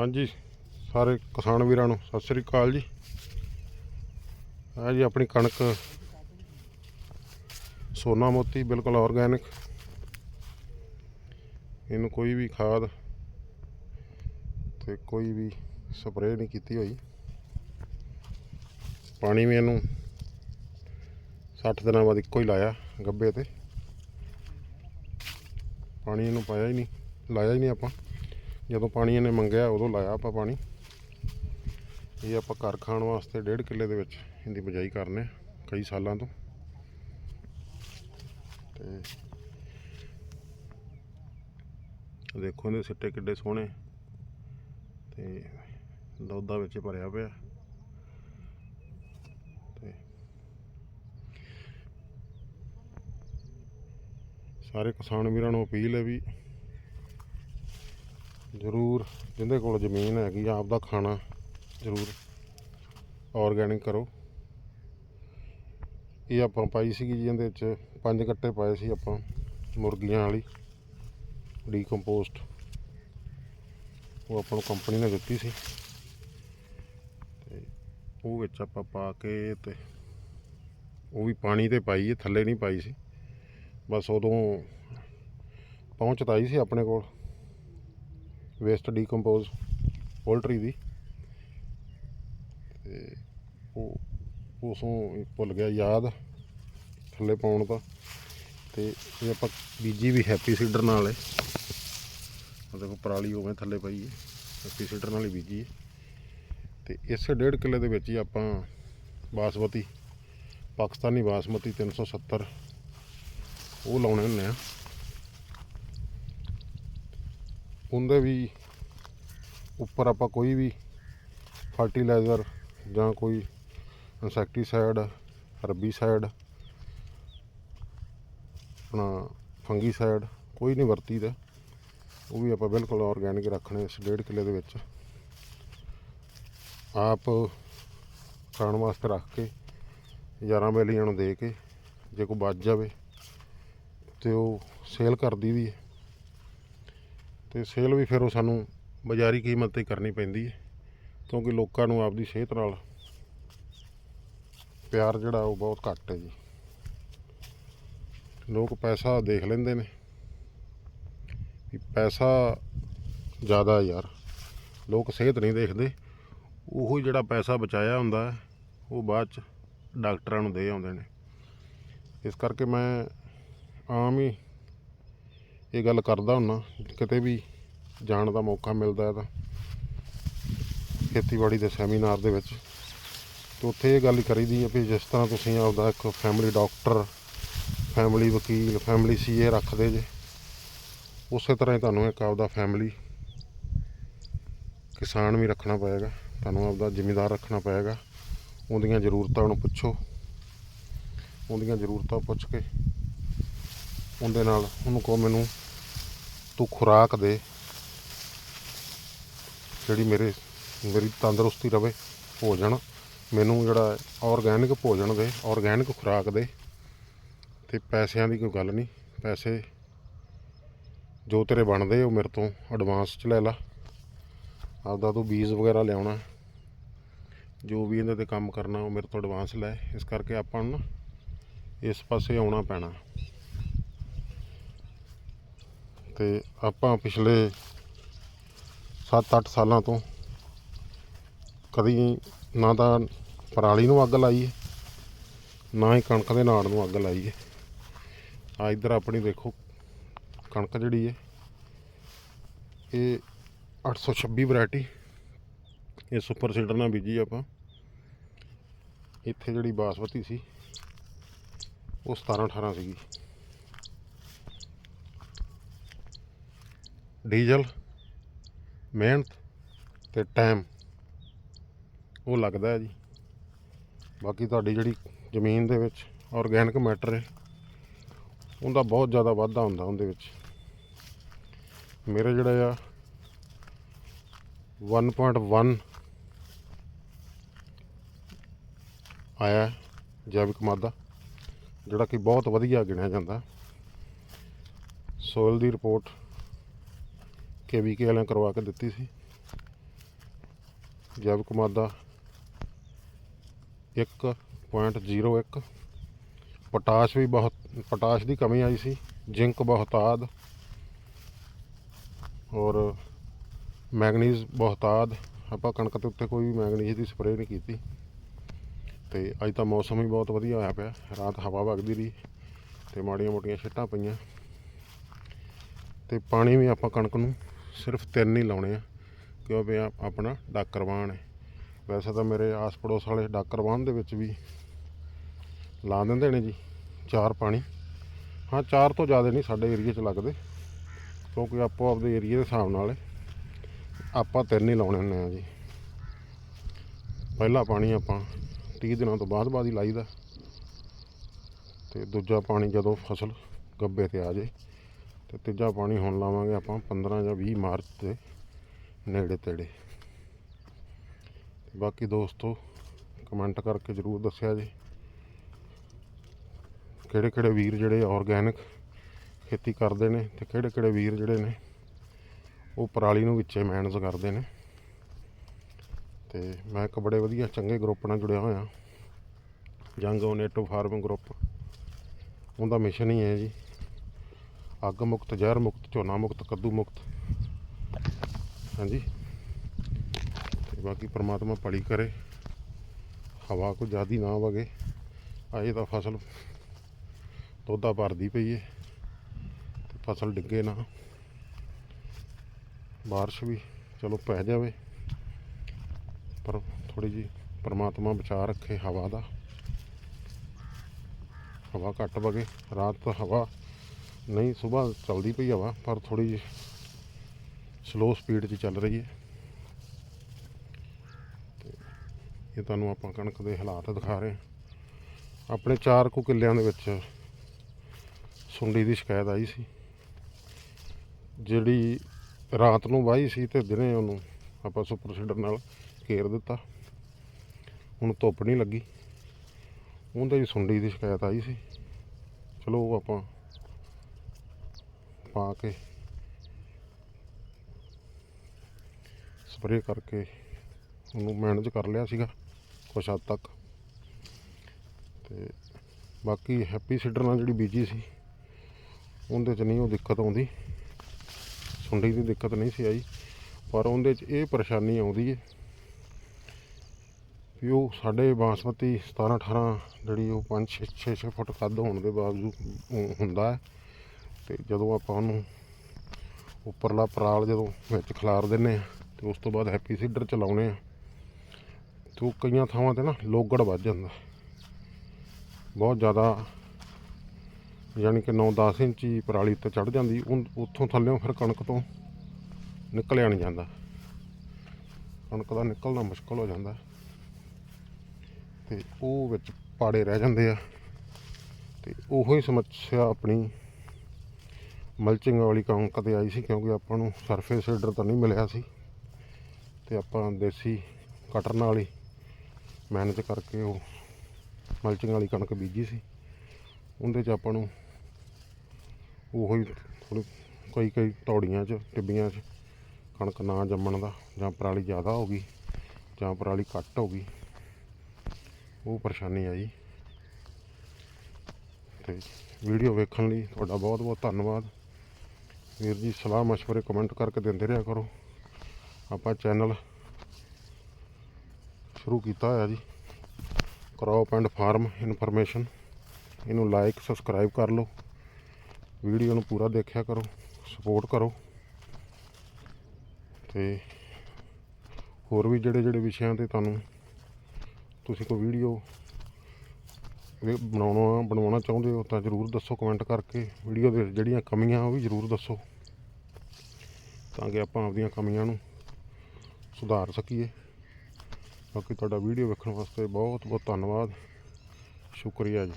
ਹਾਂਜੀ, ਸਾਰੇ ਕਿਸਾਨ ਵੀਰਾਂ ਨੂੰ ਸਤਿ ਸ੍ਰੀ ਅਕਾਲ ਜੀ। ਆ ਜੀ ਆਪਣੀ ਕਣਕ, ਸੋਨਾ ਮੋਤੀ ਬਿਲਕੁਲ ਆਰਗੈਨਿਕ ਇਹਨੂੰ ਕੋਈ ਵੀ ਖਾਦ ਤੇ ਕੋਈ ਵੀ ਸਪਰੇਅ ਨਹੀਂ ਕੀਤੀ ਹੋਈ। ਪਾਣੀ ਵੀ ਇਹਨੂੰ 60 ਦਿਨਾਂ ਬਾਅਦ ਇੱਕੋ ਹੀ ਲਾਇਆ ਗੱਬੇ ਤੇ। ਪਾਣੀ ਇਹਨੂੰ ਪਾਇਆ ਹੀ ਨਹੀਂ, ਲਾਇਆ ਹੀ ਨਹੀਂ ਆਪਾਂ। ਜਦੋਂ ਪਾਣੀ ਇਹਨੇ ਮੰਗਿਆ, ਉਦੋਂ ਲਾਇਆ ਆਪਾਂ ਪਾਣੀ। ਇਹ ਆਪਾਂ ਘਰ ਖਾਣ ਵਾਸਤੇ ਡੇਢ ਕਿੱਲੇ ਦੇ ਵਿੱਚ ਇਹਦੀ ਬਜਾਈ ਕਰਨੇ ਕਈ ਸਾਲਾਂ ਤੋਂ। ਤੇ ਦੇਖੋ ਇਹਦੇ ਸਿੱਟੇ ਕਿੱਡੇ ਸੋਹਣੇ। ਤੇ ਦੁੱਧਾ ਵਿੱਚ ਭਰਿਆ ਪਿਆ। ਤੇ ਸਾਰੇ ਕਿਸਾਨ ਵੀਰਾਂ ਨੂੰ ਅਪੀਲ ਹੈ ਵੀ ਜ਼ਰੂਰ ਜਿਹਦੇ ਕੋਲ ਜ਼ਮੀਨ ਹੈਗੀ ਆ, ਆਪਦਾ ਖਾਣਾ ਜ਼ਰੂਰ ਆਰਗੈਨਿਕ ਕਰੋ। ਇਹ ਆਪਾਂ ਪਾਈ ਸੀਗੀ ਜੀ, ਇਹਦੇ ਵਿੱਚ ਪੰਜ ਕੱਟੇ ਪਾਏ ਸੀ ਆਪਾਂ, ਮੁਰਗੀਆਂ ਵਾਲੀ ਡੀਕੰਪੋਸਟ ਉਹ ਆਪਾਂ ਨੂੰ ਕੰਪਨੀ ਨੇ ਦਿੱਤੀ ਸੀ। ਤੇ ਉਹ ਵਿੱਚ ਆਪਾਂ ਪਾ ਕੇ ਤੇ ਉਹ ਵੀ ਪਾਣੀ ਤੇ ਪਾਈ ਹੈ ਥੱਲੇ ਨਹੀਂ ਪਾਈ ਸੀ। ਬਸ ਉਦੋਂ ਪਹੁੰਚ ਤਾਂ ਆਈ ਸੀ ਆਪਣੇ ਕੋਲ। ਵੇਸਟ ਡੀਕੰਪੋਜ਼ ਪੋਲਟਰੀ ਦੀ। ਤੇ ਉਹ ਉਸੋਂ ਭੁੱਲ ਗਿਆ ਯਾਦ, ਥੱਲੇ ਪਾਉਣ ਦਾ। ਤੇ ਇਹ ਆਪਾਂ ਬੀਜੀ ਵੀ ਹੈਪੀ ਸੀਡਰ ਨਾਲ ਹੈ ਉਹ ਦੇਖੋ ਪਰਾਲੀ ਹੋਵੇ ਥੱਲੇ ਪਈ ਹੈ ਹੈਪੀ ਸੀਡਰ ਨਾਲ ਹੀ ਬੀਜੀ ਹੈ ਤੇ ਇਸੇ ਡੇਢ ਕਿੱਲੇ ਦੇ ਵਿੱਚ ਹੀ ਆਪਾਂ ਬਾਸਮਤੀ, ਪਾਕਿਸਤਾਨੀ ਬਾਸਮਤੀ 370 ਉਹ ਲਾਉਣੇ ਹੁੰਦੇ ਆ। ਉਹਦੇ ਵੀ ਉੱਪਰ ਆਪਾਂ ਕੋਈ ਵੀ ਫਰਟੀਲਾਈਜ਼ਰ ਜਾਂ ਕੋਈ ਇਨਸੈਕਟੀਸਾਈਡ ਹਰਬੀਸਾਈਡ ਆਪਣਾ ਫੰਗੀਸਾਈਡ ਕੋਈ ਨਹੀਂ ਵਰਤੀਦਾ। ਉਹ ਵੀ ਆਪਾਂ ਬਿਲਕੁਲ ਆਰਗੈਨਿਕ ਰੱਖਣੇ ਇਸ ਡੇਢ ਕਿੱਲੇ ਦੇ ਵਿੱਚ। ਆਪ ਖਾਣ ਵਾਸਤੇ ਰੱਖ ਕੇ ਯਾਰਾਂ ਬੇਲੀਆਂ ਨੂੰ ਦੇ ਕੇ, ਜੇ ਕੋਈ ਬਚ ਜਾਵੇ ਤੇ ਉਹ ਸੇਲ ਕਰਦੀ ਵੀ ਹੈ। ਤੇ ਸੇਲ ਵੀ ਫਿਰ ਉਹ ਸਾਨੂੰ ਬਾਜ਼ਾਰੀ ਕੀਮਤ ਤੇ ਕਰਨੀ ਪੈਂਦੀ ਹੈ, ਕਿਉਂਕਿ ਲੋਕਾਂ ਨੂੰ ਆਪਦੀ ਸਿਹਤ ਨਾਲ ਪਿਆਰ ਜਿਹੜਾ ਉਹ ਬਹੁਤ ਘੱਟ ਹੈ ਜੀ। ਲੋਕ ਪੈਸਾ ਦੇਖ ਲੈਂਦੇ ਨੇ ਵੀ ਪੈਸਾ ਜ਼ਿਆਦਾ ਯਾਰ, ਲੋਕ ਸਿਹਤ ਨਹੀਂ ਦੇਖਦੇ, ਉਹ ਜਿਹੜਾ ਪੈਸਾ ਬਚਾਇਆ ਹੁੰਦਾ ਉਹ ਬਾਅਦ ਚ ਡਾਕਟਰਾਂ ਨੂੰ ਦੇ ਆਉਂਦੇ ਨੇ। ਇਸ ਕਰਕੇ ਮੈਂ ਆਮ ਹੀ ਇਹ ਗੱਲ ਕਰਦਾ ਹੁੰਨਾ, ਕਿਤੇ ਵੀ ਜਾਣ ਦਾ ਮੌਕਾ ਮਿਲਦਾ ਹੈ ਤਾਂ ਖੇਤੀਬਾੜੀ ਦੇ ਸੈਮੀਨਾਰ ਦੇ ਵਿੱਚ। ਤੇ ਉੱਥੇ ਇਹ ਗੱਲ ਹੀ ਕਰੀਦੀ ਹੈ ਵੀ ਜਿਸ ਤਰ੍ਹਾਂ ਤੁਸੀਂ ਆਪਦਾ ਇੱਕ ਫੈਮਿਲੀ ਡਾਕਟਰ ਫੈਮਿਲੀ ਵਕੀਲ ਫੈਮਿਲੀ ਸੀਏ ਰੱਖਦੇ ਜੇ, ਉਸੇ ਤਰ੍ਹਾਂ ਹੀ ਤੁਹਾਨੂੰ ਇੱਕ ਆਪਦਾ ਫੈਮਿਲੀ ਕਿਸਾਨ ਵੀ ਰੱਖਣਾ ਪਏਗਾ, ਤੁਹਾਨੂੰ ਆਪਦਾ ਜ਼ਿਮੀਂਦਾਰ ਰੱਖਣਾ ਪਏਗਾ। ਉਹਦੀਆਂ ਜ਼ਰੂਰਤਾਂ ਨੂੰ ਪੁੱਛੋ, ਉਹਦੀਆਂ ਜ਼ਰੂਰਤਾਂ ਪੁੱਛ ਕੇ ਉਹਦੇ ਨਾਲ ਉਹਨੂੰ ਕਹੋ ਮੈਨੂੰ ਤੂੰ ਖੁਰਾਕ ਦੇ ਜਿਹੜੀ ਮੇਰੇ, ਮੇਰੀ ਤੰਦਰੁਸਤੀ ਰਵੇ, ਭੋਜਨ। ਮੈਨੂੰ ਜਿਹੜਾ ਆਰਗੈਨਿਕ ਭੋਜਨ ਦੇ ਆਰਗੈਨਿਕ ਖੁਰਾਕ ਦੇ, ਤੇ ਪੈਸਿਆਂ ਦੀ ਕੋਈ ਗੱਲ ਨਹੀਂ। ਪੈਸੇ ਜੋ ਤੇਰੇ ਬਣਦੇ, ਉਹ ਮੇਰੇ ਤੋਂ ਐਡਵਾਂਸ ਚ ਲੈ ਲਾ। ਆਪਦਾ ਤੂੰ ਬੀਜ ਵਗੈਰਾ ਲਿਆਉਣਾ। ਜੋ ਵੀ ਇਹਦੇ ਤੇ ਕੰਮ ਕਰਨਾ, ਉਹ ਮੇਰੇ ਤੋਂ ਐਡਵਾਂਸ ਲੈ। ਇਸ ਕਰਕੇ ਆਪਾਂ ਨੂੰ ਨਾ ਇਸ ਪਾਸੇ ਆਉਣਾ ਪੈਣਾ। ਤੇ ਆਪਾਂ ਪਿਛਲੇ 7-8 ਸਾਲਾਂ ਤੋਂ ਕਦੀ ਨਾ ਤਾਂ ਪਰਾਲੀ ਨੂੰ ਅੱਗ ਲਾਈ ਹੈ, ਨਾ ਹੀ ਕਣਕ ਦੇ ਨਾੜ ਨੂੰ ਅੱਗ ਲਾਈ ਹੈ। ਆ ਇੱਧਰ ਆਪਣੀ ਦੇਖੋ, ਕਣਕ ਜਿਹੜੀ ਹੈ, ਇਹ 826 ਵੈਰਾਈਟੀ ਇਹ ਸੁਪਰ ਸੀਡਰ ਨਾਲ ਬੀਜੀ ਆਪਾਂ। ਇੱਥੇ ਜਿਹੜੀ ਬਾਸਮਤੀ ਸੀ, ਉਹ 17 18 ਸੀਗੀ। ਡੀਜ਼ਲ, ਮਿਹਨਤ ਅਤੇ ਟਾਈਮ ਉਹ ਲੱਗਦਾ ਹੈ ਜੀ। ਬਾਕੀ ਤੁਹਾਡੀ ਜਿਹੜੀ ਜ਼ਮੀਨ ਦੇ ਵਿੱਚ ਆਰਗੈਨਿਕ ਮੈਟਰ ਹੈ, ਉਹਦਾ ਬਹੁਤ ਜ਼ਿਆਦਾ ਵਾਧਾ ਹੁੰਦਾ ਉਹਦੇ ਵਿੱਚ। ਮੇਰੇ ਜਿਹੜਾ ਆ 1.1 ਆਇਆ ਜੈਵਿਕ ਮਾਦਾ, ਜਿਹੜਾ ਕਿ ਬਹੁਤ ਵਧੀਆ ਗਿਣਿਆ ਜਾਂਦਾ। ਸੋਇਲ ਦੀ ਰਿਪੋਰਟ ਕੇਵੀਕੇ ਵਾਲਿਆਂ ਕਰਵਾ ਕੇ ਦਿੱਤੀ ਸੀ। ਜੈਵਿਕ ਮਾਦਾ 1.01 ਪੋਟਾਸ਼ ਵੀ ਬਹੁਤ, ਪੋਟਾਸ਼ ਦੀ ਕਮੀ ਆਈ ਸੀ, ਜ਼ਿੰਕ ਬਹੁਤਾਦ ਔਰ ਮੈਗਨੀਜ਼ ਬਹੁਤਾਦ ਆਪਾਂ ਕਣਕ ਦੇ ਉੱਤੇ ਕੋਈ ਵੀ ਮੈਗਨੀਜ਼ ਦੀ ਸਪਰੇਅ ਨਹੀਂ ਕੀਤੀ। ਤੇ ਅੱਜ ਤਾਂ ਮੌਸਮ ਵੀ ਬਹੁਤ ਵਧੀਆ ਹੋਇਆ ਪਿਆ। ਰਾਤ ਹਵਾ ਵਗਦੀ ਰਹੀ ਤੇ ਮਾੜੀਆਂ ਮੋਟੀਆਂ ਛਿੱਟਾਂ ਪਈਆਂ। ਤੇ ਪਾਣੀ ਵੀ ਆਪਾਂ ਕਣਕ ਨੂੰ ਸਿਰਫ ਤਿੰਨ ਹੀ ਲਾਉਣੇ ਆ ਕਿਉਂਕਿ ਆਪਣਾ ਡਾਕਰਵਾਨ ਹੈ। ਵੈਸੇ ਤਾਂ ਮੇਰੇ ਆਸ ਪੜੋਸ ਵਾਲੇ ਡਾਕਰਵਾਨ ਦੇ ਵਿੱਚ ਵੀ ਲਾ ਦਿੰਦੇ ਨੇ ਜੀ, ਚਾਰ ਪਾਣੀ। ਹਾਂ, ਚਾਰ ਤੋਂ ਜ਼ਿਆਦਾ ਨਹੀਂ, ਸਾਡੇ ਏਰੀਏ 'ਚ ਲੱਗਦੇ, ਕਿਉਂਕਿ ਆਪੋ ਆਪਦੇ ਏਰੀਏ ਦੇ ਹਿਸਾਬ ਨਾਲ ਆਪਾਂ ਤਿੰਨ ਹੀ ਲਾਉਣੇ ਹੁੰਦੇ ਆ ਜੀ। ਪਹਿਲਾ ਪਾਣੀ ਆਪਾਂ 30 ਦਿਨਾਂ ਤੋਂ ਬਾਅਦ ਬਾਅਦ ਹੀ ਲਾਈਦਾ। ਤੇ ਦੂਜਾ ਪਾਣੀ ਜਦੋਂ ਫਸਲ ਗੱਬੇ ਤੇ ਆ ਜੇ ਤੇ ਤੀਜਾ ਪਾਣੀ ਹੁਣ ਲਾਵਾਂਗੇ ਆਪਾਂ 15 ਜਾਂ 20 ਮਾਰਚ ਦੇ ਨੇੜੇ ਤੇੜੇ। ਬਾਕੀ ਦੋਸਤੋ ਕਮੈਂਟ ਕਰਕੇ ਜਰੂਰ ਦੱਸਿਆ ਜੀ ਕਿਹੜੇ ਕਿਹੜੇ ਵੀਰ ਜਿਹੜੇ ਆਰਗੈਨਿਕ ਖੇਤੀ ਕਰਦੇ ਨੇ ਤੇ ਕਿਹੜੇ ਕਿਹੜੇ ਵੀਰ ਜਿਹੜੇ ਨੇ, ਉਹ ਪਰਾਲੀ ਨੂੰ ਵਿੱਚੇ ਮੈਨੇਜ ਕਰਦੇ ਨੇ। ਤੇ ਮੈਂ ਇੱਕ ਬੜੇ ਵਧੀਆ ਚੰਗੇ ਗਰੁੱਪ ਨਾਲ ਜੁੜਿਆ ਹੋਇਆ, ਜੰਗ ਨੇਟਿਵ ਫਾਰਮਿੰਗ ਗਰੁੱਪ ਉਹਦਾ ਮਿਸ਼ਨ ਹੀ ਹੈ ਜੀ। ਅੱਗ ਮੁਕਤ, ਜ਼ਹਿਰ ਮੁਕਤ, ਝੋਨਾ ਮੁਕਤ, ਕੱਦੂ ਮੁਕਤ। ਹਾਂਜੀ। ਤੇ ਬਾਕੀ ਪ੍ਰਮਾਤਮਾ ਭਲੀ ਕਰੇ। ਹਵਾ ਕੋ ਜ਼ਿਆਦੀ ਨਾ ਵਗੇ। ਅਜੇ ਤਾਂ ਫਸਲ ਤੋਦਾ ਭਰਦੀ ਪਈ ਏ। ਤੇ ਫਸਲ ਡਿੱਗੇ ਨਾ। ਬਾਰਿਸ਼ ਵੀ ਚਲੋ ਪੈ ਜਾਵੇ। ਪਰ ਥੋੜੀ ਜੀ ਪਰਮਾਤਮਾ ਬਚਾ ਰੱਖੇ ਹਵਾ ਦਾ। ਹਵਾ ਘੱਟ ਵਗੇ। ਰਾਤ ਹਵਾ ਨਹੀਂ ਸਵੇਰ ਚੱਲਦੀ ਪਈ ਹਵਾ, ਪਰ ਥੋੜੀ ਜਿਹੀ ਸਲੋ ਸਪੀਡ 'ਚ ਚੱਲ ਰਹੀ ਹੈ। ਤੇ ਇਹ ਤੁਹਾਨੂੰ ਆਪਾਂ ਕਣਕ ਦੇ ਹਾਲਾਤ ਦਿਖਾ ਰਹੇ ਹਾਂ। ਆਪਣੇ 4 ਕੁ ਕਿੱਲਿਆਂ ਦੇ ਵਿੱਚ ਸੁੰਡੀ ਦੀ ਸ਼ਿਕਾਇਤ ਆਈ ਸੀ। ਜਿਹੜੀ ਰਾਤ ਨੂੰ ਵਾਹੀ ਸੀ ਤੇ ਦਿਨੇ ਉਹਨੂੰ ਆਪਾਂ ਸੁਪਰ ਸੀਡਰ ਨਾਲ ਘੇਰ ਦਿੱਤਾ। ਹੁਣ ਧੁੱਪ ਨਹੀਂ ਲੱਗੀ। ਉਹਦੇ ਵੀ ਸੁੰਡੀ ਦੀ ਸ਼ਿਕਾਇਤ ਆਈ ਸੀ। ਚਲੋ ਉਹ ਆਪਾਂ ਪਾ ਕੇ ਸਪਰੇਅ ਕਰਕੇ ਉਹਨੂੰ ਮੈਨੇਜ ਕਰ ਲਿਆ ਸੀਗਾ ਕੁਛ ਹੱਦ ਤੱਕ। ਤੇ ਬਾਕੀ ਹੈਪੀ ਸੀਡਰ ਨਾਲ ਜਿਹੜੀ ਬੀਜੀ ਸੀ, ਉਹਦੇ 'ਚ ਨਹੀਂ ਉਹ ਦਿੱਕਤ ਆਉਂਦੀ। ਸੁੰਡੀ ਦੀ ਦਿੱਕਤ ਨਹੀਂ ਸੀ ਆਈ, ਪਰ ਉਹਦੇ 'ਚ ਇਹ ਪਰੇਸ਼ਾਨੀ ਆਉਂਦੀ ਹੈ ਵੀ ਉਹ ਸਾਡੇ ਬਾਸਮਤੀ 17 18 ਜਿਹੜੀ ਉਹ 5 6 6 6 ਫੁੱਟ ਕੱਦ ਹੋਣ ਦੇ ਬਾਵਜੂਦ ਹੁੰਦਾ ਹੈ। ਤੇ ਜਦੋਂ ਆਪਾਂ ਉਹਨੂੰ ਉੱਪਰਲਾ ਪਰਾਲ ਜਦੋਂ ਵਿੱਚ ਖਿਲਾਰ ਦਿੰਨੇ ਆ ਤੇ ਉਸ ਤੋਂ ਬਾਅਦ ਹੈਪੀ ਸੀਡਰ ਚਲਾਉਨੇ ਆ ਤੇ ਉਹ ਕਈਆਂ ਥਾਵਾਂ ਤੇ ਨਾ ਲੋਗੜ ਵੱਜ ਜਾਂਦਾ। ਬਹੁਤ ਜ਼ਿਆਦਾ ਯਾਨੀ ਕਿ 9-10 ਇੰਚੀ ਪਰਾਲੀ ਤੇ ਚੜ ਜਾਂਦੀ ਉੱਥੋਂ ਥੱਲੇੋਂ ਫਿਰ ਕਣਕ ਤੋਂ ਨਿਕਲਿਆ ਨਹੀਂ ਜਾਂਦਾ। ਕਣਕ ਦਾ ਨਿਕਲਣਾ ਮੁਸ਼ਕਲ ਹੋ ਜਾਂਦਾ। ਤੇ ਉਹ ਵਿੱਚ ਪਾੜੇ ਰਹਿ ਜਾਂਦੇ ਆ। ਤੇ ਉਹੋ ਹੀ ਸਮੱਸਿਆ ਆਪਣੀ ਮਲਚਿੰਗ ਵਾਲੀ ਕਣਕ ਤੇ ਆਈ ਸੀ ਕਿਉਂਕਿ ਆਪਾਂ ਨੂੰ ਸਰਫੇਸ ਸੀਡਰ ਤਾਂ ਨਹੀਂ ਮਿਲਿਆ ਸੀ। ਤੇ ਆਪਾਂ ਦੇਸੀ ਕਟਰ ਨਾਲ ਹੀ ਮੈਨੇਜ ਕਰਕੇ ਉਹ ਮਲਚਿੰਗ ਵਾਲੀ ਕਣਕ ਬੀਜੀ ਸੀ। ਉਹਦੇ 'ਚ ਆਪਾਂ ਨੂੰ ਉਹੋ ਹੀ ਥੋੜ੍ਹੀ ਕਈ ਕਈ ਤੌੜੀਆਂ 'ਚ, ਟਿੱਬੀਆਂ 'ਚ ਕਣਕ ਨਾ ਜੰਮਣ ਦਾ ਜਾਂ ਪਰਾਲੀ ਜ਼ਿਆਦਾ ਹੋ ਗਈ ਜਾਂ ਪਰਾਲੀ ਘੱਟ ਹੋ ਗਈ, ਉਹ ਪਰੇਸ਼ਾਨੀ ਆਈ। ਤੇ ਵੀਡੀਓ ਵੇਖਣ ਲਈ ਤੁਹਾਡਾ ਬਹੁਤ ਬਹੁਤ ਧੰਨਵਾਦ। ਵੀਰ ਜੀ ਸਲਾਹ ਮਸ਼ਵਰੇ ਕਮੈਂਟ ਕਰਕੇ ਦਿੰਦੇ ਰਿਹਾ ਕਰੋ। ਆਪਾਂ ਚੈਨਲ ਸ਼ੁਰੂ ਕੀਤਾ ਹੋਇਆ ਜੀ। ਕ੍ਰੌਪ ਐਂਡ ਫਾਰਮ ਇਨਫੋਰਮੇਸ਼ਨ ਇਹਨੂੰ ਲਾਈਕ ਸਬਸਕ੍ਰਾਈਬ ਕਰ ਲਓ। ਵੀਡੀਓ ਨੂੰ ਪੂਰਾ ਦੇਖਿਆ ਕਰੋ। ਸਪੋਰਟ ਕਰੋ। ਤੇ ਹੋਰ ਵੀ ਜਿਹੜੇ ਜਿਹੜੇ ਵਿਸ਼ਿਆਂ ਤੇ ਤੁਹਾਨੂੰ ਤੁਸੀਂ ਕੋਈ ਵੀਡੀਓ ਵੀ ਬਣਾਉਣਾ, ਬਣਵਾਉਣਾ ਚਾਹੁੰਦੇ ਹੋ ਤਾਂ ਜਰੂਰ ਦੱਸੋ ਕਮੈਂਟ ਕਰਕੇ। ਵੀਡੀਓ ਦੇ ਜਿਹੜੀਆਂ ਕਮੀਆਂ ਉਹ ਵੀ ਜਰੂਰ ਦੱਸੋ। ਤਾਂ ਕਿ ਆਪਾਂ ਆਪਦੀਆਂ ਕਮੀਆਂ ਨੂੰ ਸੁਧਾਰ ਸਕੀਏ। ਬਾਕੀ ਤੁਹਾਡਾ ਵੀਡੀਓ ਵੇਖਣ ਵਾਸਤੇ ਬਹੁਤ ਬਹੁਤ ਧੰਨਵਾਦ। ਸ਼ੁਕਰੀਆ ਜੀ।